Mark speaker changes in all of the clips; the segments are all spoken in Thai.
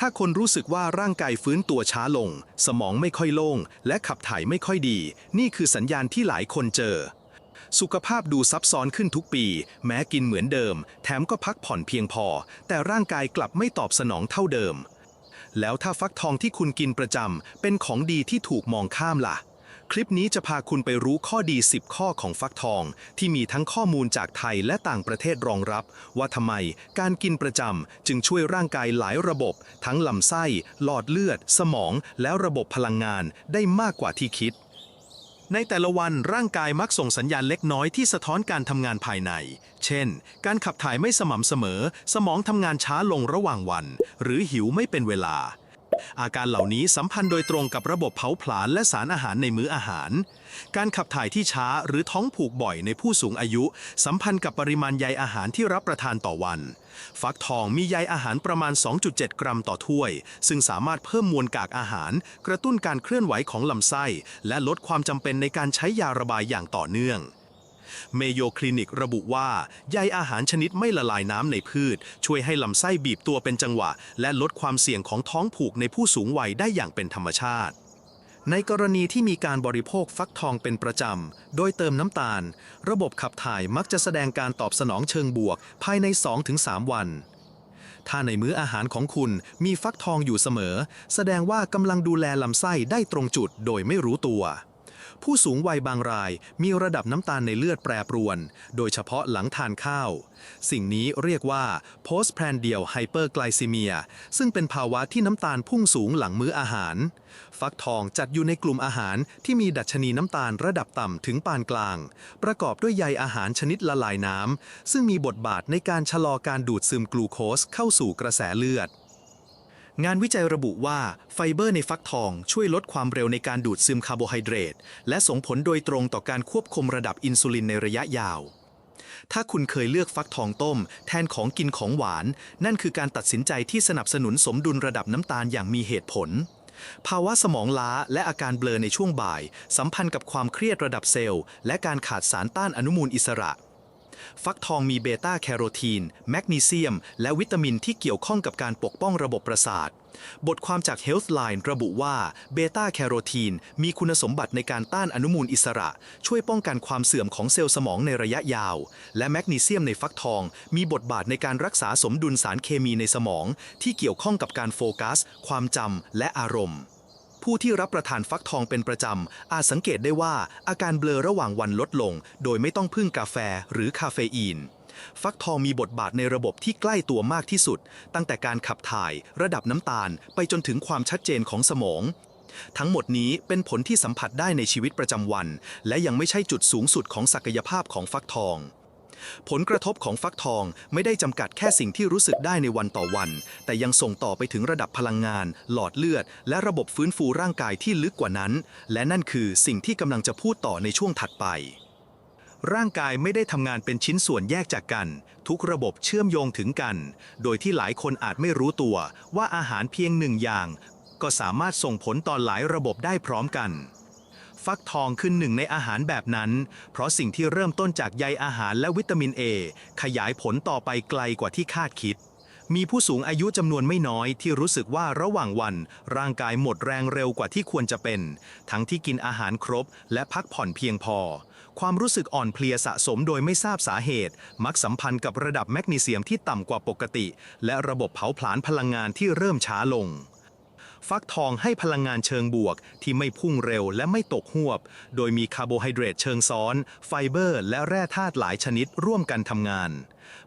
Speaker 1: ถ้าคนรู้สึกว่าร่างกายฟื้นตัวช้าลง สมองไม่ค่อยโล่ง และขับถ่ายไม่ค่อยดี นี่คือสัญญาณที่หลายคนเจอ สุขภาพดูซับซ้อนขึ้นทุกปี แม้กินเหมือนเดิม แถมก็พักผ่อนเพียงพอ แต่ร่างกายกลับไม่ตอบสนองเท่าเดิม แล้วถ้าฟักทองที่คุณกินประจำเป็นของดีที่ถูกมองข้ามล่ะ คลิปนี้จะพาคุณไปรู้ข้อดี 10 ข้อของฟักทอง ที่มีทั้งข้อมูลจากไทยและต่างประเทศรองรับ ว่าทำไมการกินประจำจึงช่วยร่างกายหลายระบบ ทั้งลำไส้ หลอดเลือด สมอง แล้วระบบพลังงานได้มากกว่าที่คิด ในแต่ละวันร่างกายมักส่งสัญญาณเล็กน้อยที่สะท้อนการทำงานภายใน เช่น การขับถ่ายไม่สม่ำเสมอ สมองทำงานช้าลงระหว่างวัน หรือหิวไม่เป็นเวลา อาการเหล่านี้สัมพันธ์โดยตรงกับระบบเผาผลาญและสารอาหารในมื้ออาหาร การขับถ่ายที่ช้าหรือท้องผูกบ่อยในผู้สูงอายุ สัมพันธ์กับปริมาณใยอาหารที่รับประทานต่อวัน ฟักทองมีใยอาหารประมาณ 2.7 กรัมต่อถ้วย ซึ่งสามารถเพิ่มมวลกากอาหาร กระตุ้นการเคลื่อนไหวของลำไส้ และลดความจำเป็นในการใช้ยาระบายอย่างต่อเนื่อง เมโยคลินิกระบุว่าใยอาหารชนิดไม่ละลายน้ำในพืช ช่วยให้ลำไส้บีบตัวเป็นจังหวะ และลดความเสี่ยงของท้องผูกในผู้สูงวัยได้อย่างเป็นธรรมชาติ ในกรณีที่มีการบริโภคฟักทองเป็นประจำ โดยเติมน้ำตาล ระบบขับถ่ายมักจะแสดงการตอบสนองเชิงบวก ภายใน 2-3 วันถ้าในมื้ออาหารของคุณมีฟักทองอยู่เสมอ แสดงว่ากำลังดูแลลำไส้ได้ตรงจุดโดยไม่รู้ตัว ผู้สูงวัยบางรายมีระดับน้ำตาลในเลือดแปรปรวน โดยเฉพาะหลังทานข้าว สิ่งนี้เรียกว่า postprandial hyperglycemia ซึ่งเป็นภาวะที่น้ำตาลพุ่งสูงหลังมื้ออาหาร ฟักทองจัดอยู่ในกลุ่มอาหารที่มีดัชนีน้ำตาลระดับต่ำถึงปานกลาง ประกอบด้วยใยอาหารชนิดละลายน้ำซึ่งมีบทบาทในการชะลอการดูดซึมกลูโคสเข้าสู่กระแสเลือด งานวิจัยระบุว่าไฟเบอร์ในฟักทองช่วยลดความเร็วในการดูดซึมคาร์โบไฮเดรตและส่งผลโดยตรงต่อการควบคุมระดับอินซูลินในระยะยาว ถ้าคุณเคยเลือกฟักทองต้ม แทนของกินของหวาน นั่นคือการตัดสินใจที่สนับสนุนสมดุลระดับน้ำตาลอย่างมีเหตุผล ภาวะสมองล้าและอาการเบลอในช่วงบ่าย สัมพันธ์กับความเครียดระดับเซลล์ และการขาดสารต้านอนุมูลอิสระ ฟักทองมีเบต้าแคโรทีน แมกนีเซียม และวิตามินที่เกี่ยวข้องกับการปกป้องระบบประสาท บทความจาก Healthline ระบุว่าเบต้าแคโรทีนมีคุณสมบัติในการต้านอนุมูลอิสระ ช่วยป้องกันความเสื่อมของเซลล์สมองในระยะยาว และแมกนีเซียมในฟักทอง มีบทบาทในการรักษาสมดุลสารเคมีในสมอง ที่เกี่ยวข้องกับการโฟกัส ความจำและอารมณ์ ผู้ที่รับประทานฟักทองเป็นประจำ อาจสังเกตได้ว่าอาการเบลอระหว่างวันลดลง โดยไม่ต้องพึ่งกาแฟหรือคาเฟอีน ฟักทองมีบทบาทในระบบที่ใกล้ตัวมากที่สุด ตั้งแต่การขับถ่าย ระดับน้ำตาล ไปจนถึงความชัดเจนของสมอง ทั้งหมดนี้เป็นผลที่สัมผัสได้ในชีวิตประจำวัน และยังไม่ใช่จุดสูงสุดของศักยภาพของฟักทอง ผลกระทบของฟักทองไม่ได้จำกัดแค่สิ่งที่รู้สึกได้ในวันต่อวัน แต่ยังส่งต่อไปถึงระดับพลังงาน หลอดเลือด และระบบฟื้นฟูร่างกายที่ลึกกว่านั้น และนั่นคือสิ่งที่กำลังจะพูดต่อในช่วงถัดไป ร่างกายไม่ได้ทำงานเป็นชิ้นส่วนแยกจากกัน ทุกระบบเชื่อมโยงถึงกัน โดยที่หลายคนอาจไม่รู้ตัวว่าอาหารเพียงหนึ่งอย่าง ก็สามารถส่งผลต่อหลายระบบได้พร้อมกัน ฟักทองคือหนึ่งในอาหารแบบนั้น เพราะสิ่งที่เริ่มต้นจากใยอาหารและวิตามินเอขยายผลต่อไปไกลกว่าที่คาดคิด มีผู้สูงอายุจำนวนไม่น้อยที่รู้สึกว่าระหว่างวัน ร่างกายหมดแรงเร็วกว่าที่ควรจะเป็น ทั้งที่กินอาหารครบ และพักผ่อนเพียงพอ ความรู้สึกอ่อนเพลียสะสมโดยไม่ทราบสาเหตุ มักสัมพันธ์กับระดับแมกนีเซียมที่ต่ำกว่าปกติ และระบบเผาผลาญพลังงานที่เริ่มช้าลง ฟักทองให้พลังงานเชิงบวก ที่ไม่พุ่งเร็วและไม่ตกหวบ โดยมีคาร์โบไฮเดรตเชิงซ้อน ไฟเบอร์ และแร่ธาตุหลายชนิดร่วมกันทำงาน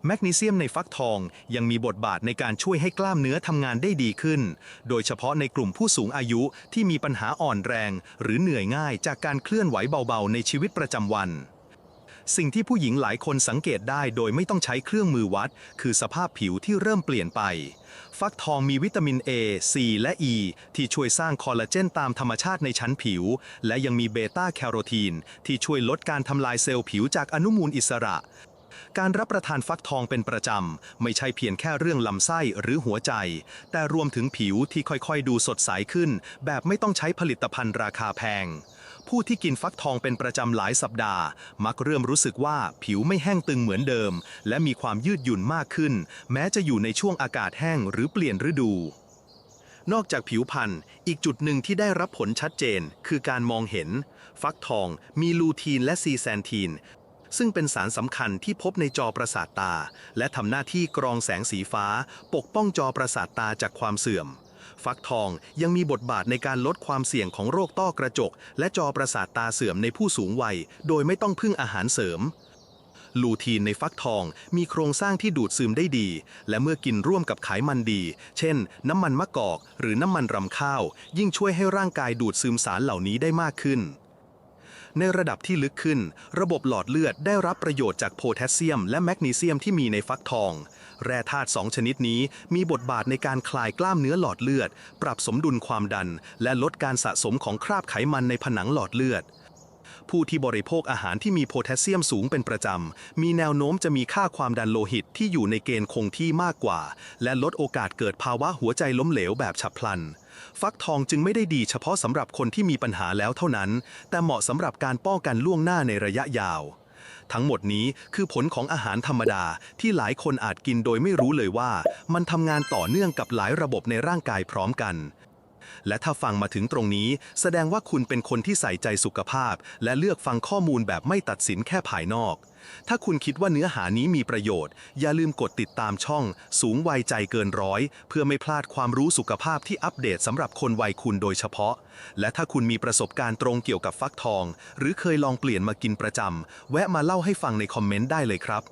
Speaker 1: แมกนีเซียมในฟักทองยังมีบทบาทในการช่วยให้กล้ามเนื้อทำงานได้ดีขึ้น โดยเฉพาะในกลุ่มผู้สูงอายุที่มีปัญหาอ่อนแรง หรือเหนื่อยง่ายจากการเคลื่อนไหวเบาๆ ในชีวิตประจำวัน สิ่งที่ผู้หญิงหลายคนสังเกตได้โดยไม่ต้องใช้เครื่องมือวัด คือสภาพผิวที่เริ่มเปลี่ยนไป ฟักทองมีวิตามิน A C และ E ที่ช่วยสร้างคอลลาเจนตามธรรมชาติในชั้นผิว และยังมีเบต้าแคโรทีน ที่ช่วยลดการทำลายเซลล์ผิวจากอนุมูลอิสระการรับประทานฟักทองเป็นประจำ ไม่ใช่เพียงแค่เรื่องลำไส้หรือหัวใจ แต่รวมถึงผิวที่ค่อยๆ ดูสดใสขึ้น แบบไม่ต้องใช้ผลิตภัณฑ์ราคาแพง ผู้ที่กินฟักทองเป็นประจำหลายสัปดาห์ มักเริ่มรู้สึกว่าผิวไม่แห้งตึงเหมือนเดิม และมีความยืดหยุ่นมากขึ้น แม้จะอยู่ในช่วงอากาศแห้งหรือเปลี่ยนฤดู นอกจากผิวพรรณอีกจุดหนึ่งที่ได้รับผลชัดเจน คือการมองเห็น ฟักทอง มีลูทีนและซีแซนทีน ซึ่งเป็นสารสำคัญที่พบในจอประสาทตา และทำหน้าที่กรองแสงสีฟ้า ปกป้องจอประสาทตาจากความเสื่อม ฟักทองยังมีบทบาทในการลดความเสี่ยงของโรคต้อกระจก และจอประสาทตาเสื่อมในผู้สูงวัย โดยไม่ต้องพึ่งอาหารเสริม ลูทีนในฟักทองมีโครงสร้างที่ดูดซึมได้ดี และเมื่อกินร่วมกับไขมันดี เช่น น้ำมันมะกอก หรือน้ำมันรำข้าว ยิ่งช่วยให้ร่างกายดูดซึมสารเหล่านี้ได้มากขึ้นในระดับที่ลึกขึ้น ระบบหลอดเลือดได้รับประโยชน์จากโพแทสเซียมและแมกนีเซียมที่มีในฟักทอง แร่ธาตุสองชนิดนี้มีบทบาทในการคลายกล้ามเนื้อหลอดเลือด ปรับสมดุลความดัน และลดการสะสมของคราบไขมันในผนังหลอดเลือด ผู้ที่บริโภคอาหารที่มีโพแทสเซียมสูงเป็นประจำ มีแนวโน้มจะมีค่าความดันโลหิตที่อยู่ในเกณฑ์คงที่มากกว่า และลดโอกาสเกิดภาวะหัวใจล้มเหลวแบบฉับพลันฟักทองจึงไม่ได้ดีเฉพาะสำหรับคนที่มีปัญหาแล้วเท่านั้น แต่เหมาะสำหรับการป้องกันล่วงหน้าในระยะยาว ทั้งหมดนี้คือผลของอาหารธรรมดาที่หลายคนอาจกินโดยไม่รู้เลยว่า มันทำงานต่อเนื่องกับหลายระบบในร่างกายพร้อมกัน และถ้าฟังมาถึงตรงนี้ แสดงว่าคุณเป็นคนที่ใส่ใจสุขภาพ และเลือกฟังข้อมูลแบบไม่ตัดสินแค่ภายนอก ถ้าคุณคิดว่าเนื้อหานี้มีประโยชน์ อย่าลืมกดติดตามช่อง สูงวัยใจเกินร้อย เพื่อไม่พลาดความรู้สุขภาพที่อัปเดตสำหรับคนวัยคุณโดยเฉพาะ และถ้าคุณมีประสบการณ์ตรงเกี่ยวกับฟักทอง หรือเคยลองเปลี่ยนมากินประจำแวะมาเล่าให้ฟังในคอมเมนต์ได้เลยครับ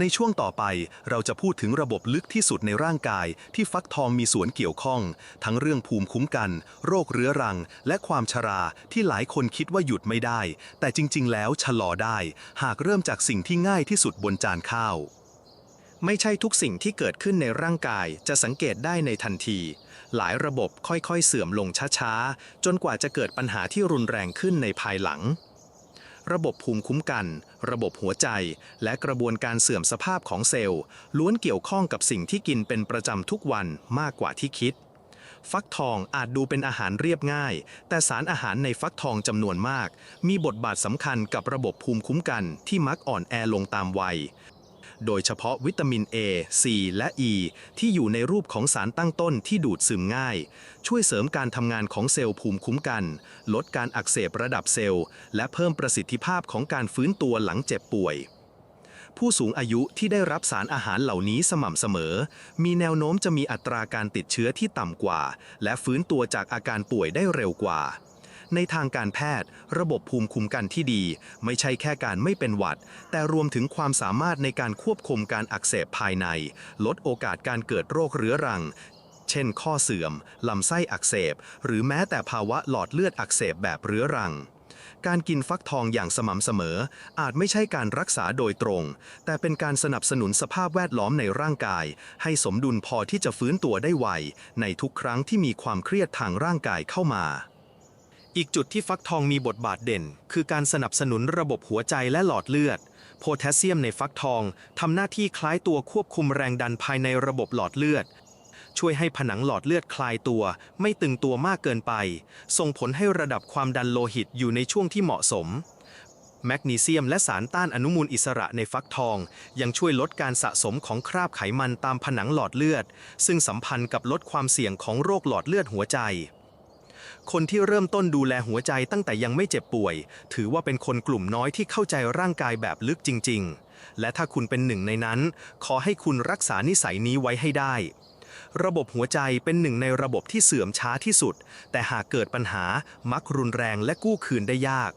Speaker 1: ในช่วงต่อไปเราจะพูดถึงระบบลึกที่สุดในร่างกาย ที่ฟักทองมีส่วนเกี่ยวข้อง ทั้งเรื่องภูมิคุ้มกัน โรคเรื้อรัง และความชราที่หลายคนคิดว่าหยุดไม่ได้ แต่จริง ๆ แล้วชะลอได้ หากเริ่มจากสิ่งที่ง่ายที่สุดบนจานข้าว ไม่ใช่ทุกสิ่งที่เกิดขึ้นในร่างกายจะสังเกตได้ในทันที หลายระบบค่อยๆ เสื่อมลงช้าๆ จนกว่าจะเกิดปัญหาที่รุนแรงขึ้นในภายหลัง ระบบภูมิคุ้มกัน ระบบหัวใจ และกระบวนการเสื่อมสภาพของเซลล์ ล้วนเกี่ยวข้องกับสิ่งที่กินเป็นประจำทุกวันมากกว่าที่คิด ฟักทองอาจดูเป็นอาหารเรียบง่าย แต่สารอาหารในฟักทองจำนวนมาก มีบทบาทสำคัญกับระบบภูมิคุ้มกันที่มักอ่อนแอลงตามวัย โดยเฉพาะวิตามิน A, C และ E ที่อยู่ในรูปของสารตั้งต้นที่ดูดซึมง่าย ช่วยเสริมการทำงานของเซลล์ภูมิคุ้มกัน ลดการอักเสบระดับเซลล์ และเพิ่มประสิทธิภาพของการฟื้นตัวหลังเจ็บป่วย ผู้สูงอายุที่ได้รับสารอาหารเหล่านี้สม่ำเสมอ มีแนวโน้มจะมีอัตราการติดเชื้อที่ต่ำกว่า และฟื้นตัวจากอาการป่วยได้เร็วกว่า ในทางการแพทย์ ระบบภูมิคุ้มกันที่ดี ไม่ใช่แค่การไม่เป็นหวัด แต่รวมถึงความสามารถในการควบคุมการอักเสบภายใน ลดโอกาสการเกิดโรคเรื้อรัง เช่น ข้อเสื่อม ลำไส้อักเสบ หรือแม้แต่ภาวะหลอดเลือดอักเสบแบบเรื้อรังการกินฟักทองอย่างสม่ำเสมอ อาจไม่ใช่การรักษาโดยตรง แต่เป็นการสนับสนุนสภาพแวดล้อมในร่างกาย ให้สมดุลพอที่จะฟื้นตัวได้ไว ในทุกครั้งที่มีความเครียดทางร่างกายเข้ามา อีกจุดที่ฟักทองมีบทบาทเด่น คือการสนับสนุนระบบหัวใจและหลอดเลือด โพแทสเซียมในฟักทองทำหน้าที่คล้ายตัวควบคุมแรงดันภายในระบบหลอดเลือด ช่วยให้ผนังหลอดเลือดคลายตัว ไม่ตึงตัวมากเกินไป ส่งผลให้ระดับความดันโลหิตอยู่ในช่วงที่เหมาะสม แมกนีเซียมและสารต้านอนุมูลอิสระในฟักทอง ยังช่วยลดการสะสมของคราบไขมันตามผนังหลอดเลือด ซึ่งสัมพันธ์กับลดความเสี่ยงของโรคหลอดเลือดหัวใจ คนที่เริ่มต้นดูแลหัวใจตั้งแต่ยังไม่เจ็บป่วย ถือว่าเป็นคนกลุ่มน้อยที่เข้าใจร่างกายแบบลึกจริง ๆ และถ้าคุณเป็นหนึ่งในนั้น ขอให้คุณรักษานิสัยนี้ไว้ให้ได้ ระบบหัวใจเป็นหนึ่งในระบบที่เสื่อมช้าที่สุด แต่หากเกิดปัญหามักรุนแรงและกู้คืนได้ยาก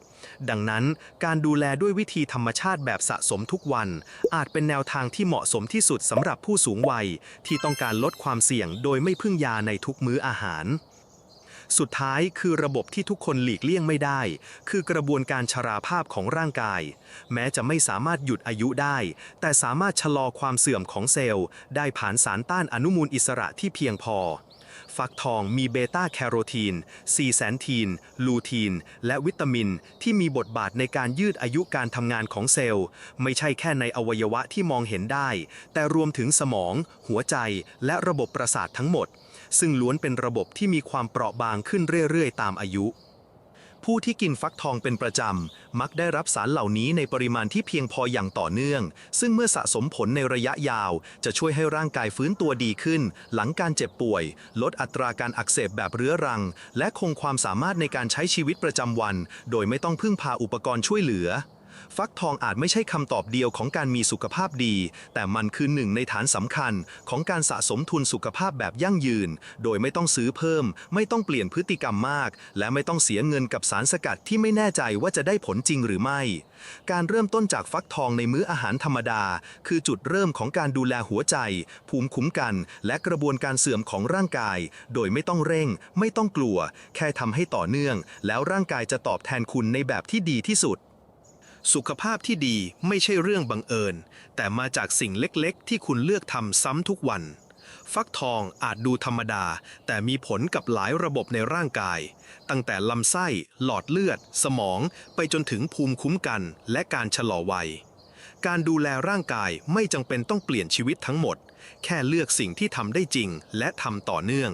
Speaker 1: ดังนั้นการดูแลด้วยวิธีธรรมชาติแบบสะสมทุกวัน อาจเป็นแนวทางที่เหมาะสมที่สุดสำหรับผู้สูงวัย ที่ต้องการลดความเสี่ยงโดยไม่พึ่งยาในทุกมื้ออาหาร สุดท้ายคือระบบที่ทุกคนหลีกเลี่ยงไม่ได้ คือกระบวนการชราภาพของร่างกาย แม้จะไม่สามารถหยุดอายุได้ แต่สามารถชะลอความเสื่อมของเซลล์ ได้ผ่านสารต้านอนุมูลอิสระที่เพียงพอ ฟักทองมีเบต้าแคโรทีน ซีแซนทีน ลูทีน และวิตามิน ที่มีบทบาทในการยืดอายุการทำงานของเซลล์ ไม่ใช่แค่ในอวัยวะที่มองเห็นได้ แต่รวมถึงสมอง หัวใจ และระบบประสาททั้งหมด ซึ่งล้วนเป็นระบบที่มีความเปราะบางขึ้นเรื่อยๆ ตามอายุ ผู้ที่กินฟักทองเป็นประจำ มักได้รับสารเหล่านี้ในปริมาณที่เพียงพออย่างต่อเนื่อง ซึ่งเมื่อสะสมผลในระยะยาว จะช่วยให้ร่างกายฟื้นตัวดีขึ้น หลังการเจ็บป่วย ลดอัตราการอักเสบแบบเรื้อรัง และคงความสามารถในการใช้ชีวิตประจำวัน โดยไม่ต้องพึ่งพาอุปกรณ์ช่วยเหลือ ฟักทองอาจไม่ใช่คำตอบเดียวของการมีสุขภาพดี แต่มันคือหนึ่งในฐานสำคัญของการสะสมทุนสุขภาพแบบยั่งยืน โดยไม่ต้องซื้อเพิ่ม ไม่ต้องเปลี่ยนพฤติกรรมมาก และไม่ต้องเสียเงินกับสารสกัดที่ไม่แน่ใจว่าจะได้ผลจริงหรือไม่ การเริ่มต้นจากฟักทองในมื้ออาหารธรรมดา คือจุดเริ่มของการดูแลหัวใจ ภูมิคุ้มกัน และกระบวนการเสื่อมของร่างกาย โดยไม่ต้องเร่ง ไม่ต้องกลัว แค่ทำให้ต่อเนื่อง แล้วร่างกายจะตอบแทนคุณในแบบที่ดีที่สุด สุขภาพที่ดีไม่ใช่เรื่องบังเอิญ แต่มาจากสิ่งเล็กๆ ที่คุณเลือกทำซ้ำทุกวัน ฟักทองอาจดูธรรมดา แต่มีผลกับหลายระบบในร่างกาย ตั้งแต่ลำไส้ หลอดเลือด สมอง ไปจนถึงภูมิคุ้มกัน และการชะลอวัย การดูแลร่างกายไม่จำเป็นต้องเปลี่ยนชีวิตทั้งหมด แค่เลือกสิ่งที่ทำได้จริง และทำต่อเนื่อง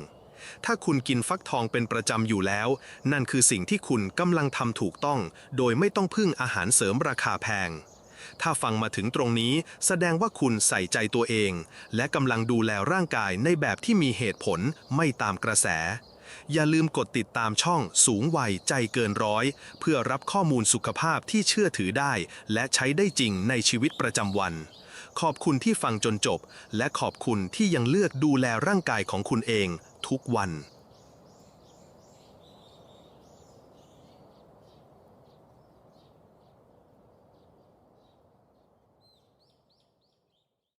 Speaker 1: ถ้าคุณกินฟักทองเป็นประจำอยู่แล้ว นั่นคือสิ่งที่คุณกำลังทำถูกต้อง โดยไม่ต้องพึ่งอาหารเสริมราคาแพง ถ้าฟังมาถึงตรงนี้แสดงว่าคุณใส่ใจตัวเอง และกำลังดูแลร่างกายในแบบที่มีเหตุผลไม่ตามกระแส อย่าลืมกดติดตามช่องสูงวัยใจเกินร้อย เพื่อรับข้อมูลสุขภาพที่เชื่อถือได้ และใช้ได้จริงในชีวิตประจำวันขอบคุณที่ฟังจนจบ และขอบคุณที่ยังเลือกดูแลร่างกายของคุณเอง ทุกวัน